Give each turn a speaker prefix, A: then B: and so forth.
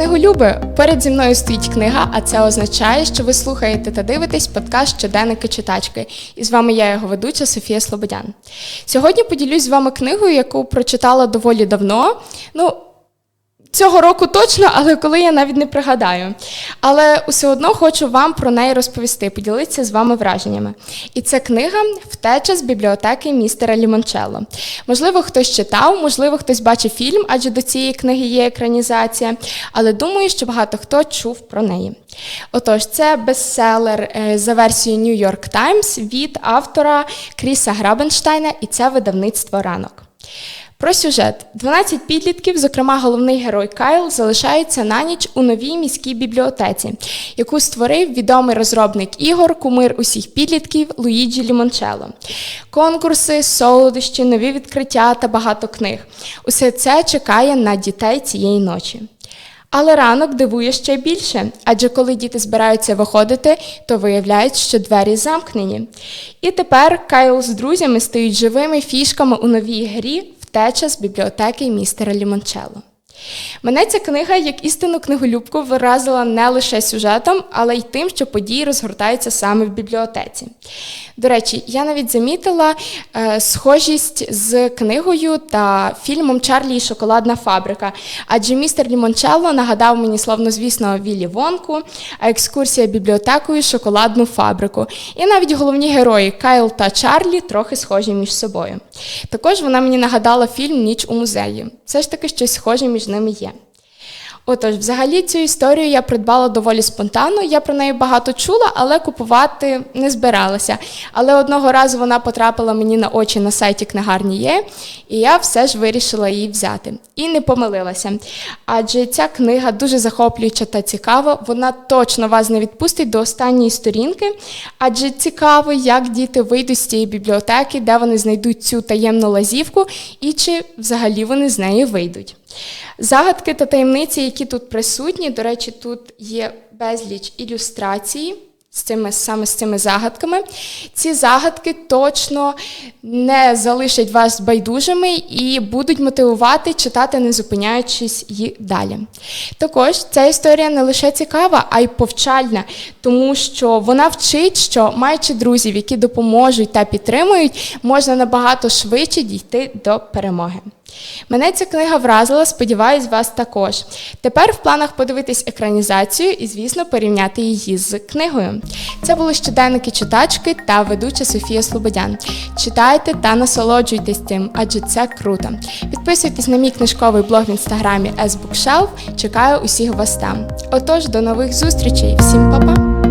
A: книголюби! Перед зі мною стоїть книга, а це означає, що ви слухаєте та дивитесь подкаст щоденники читачки. І з вами я, його ведуча Софія Слободян. Сьогодні поділюсь з вами книгою, яку прочитала доволі давно. Ну, Цього року точно, але коли я навіть не пригадаю. Але усе одно хочу вам про неї розповісти, поділитися з вами враженнями. І це книга Втеча з бібліотеки містера Лімончелло. Можливо, хтось читав, можливо, хтось бачив фільм, адже до цієї книги є екранізація. Але думаю, що багато хто чув про неї. Отож, це бестселер е, за версією New York Times від автора Кріса Грабенштайна, і це видавництво ранок. Про сюжет: 12 підлітків, зокрема головний герой Кайл, залишаються на ніч у новій міській бібліотеці, яку створив відомий розробник ігор, кумир усіх підлітків Луїджі Лімончелло. Конкурси, солодощі, нові відкриття та багато книг. Усе це чекає на дітей цієї ночі. Але ранок дивує ще більше, адже коли діти збираються виходити, то виявляють, що двері замкнені. І тепер Кайл з друзями стають живими фішками у новій грі Втеча з бібліотеки містера Лімончелло. Мене ця книга, як істинну книголюбку, виразила не лише сюжетом, але й тим, що події розгортаються саме в бібліотеці. До речі, я навіть замітила е, схожість з книгою та фільмом Чарлі і Шоколадна фабрика. Адже містер Лімончелло нагадав мені словнозвісного Віллі Вонку, а екскурсія бібліотекою Шоколадну фабрику. І навіть головні герої Кайл та Чарлі трохи схожі між собою. Також вона мені нагадала фільм Ніч у музеї. Все ж таки щось схоже між ними є. Отож, взагалі цю історію я придбала доволі спонтанно. Я про неї багато чула, але купувати не збиралася. Але одного разу вона потрапила мені на очі на сайті книгарні є, і я все ж вирішила її взяти. І не помилилася. Адже ця книга дуже захоплююча та цікава. Вона точно вас не відпустить до останньої сторінки, адже цікаво, як діти вийдуть з цієї бібліотеки, де вони знайдуть цю таємну лазівку, і чи взагалі вони з неї вийдуть. Загадки та таємниці, які тут присутні, до речі, тут є безліч ілюстрацій з цими саме з цими загадками. Ці загадки точно не залишать вас байдужими і будуть мотивувати читати, не зупиняючись її далі. Також ця історія не лише цікава, а й повчальна, тому що вона вчить, що маючи друзів, які допоможуть та підтримують, можна набагато швидше дійти до перемоги. Мене ця книга вразила, сподіваюсь, вас також. Тепер в планах подивитись екранізацію і, звісно, порівняти її з книгою. Це були щоденники читачки та ведуча Софія Слободян. Читайте та насолоджуйтесь тим, адже це круто. Підписуйтесь на мій книжковий блог в інстаграмі SBookshelf. Чекаю усіх вас там. Отож, до нових зустрічей. Всім па-па!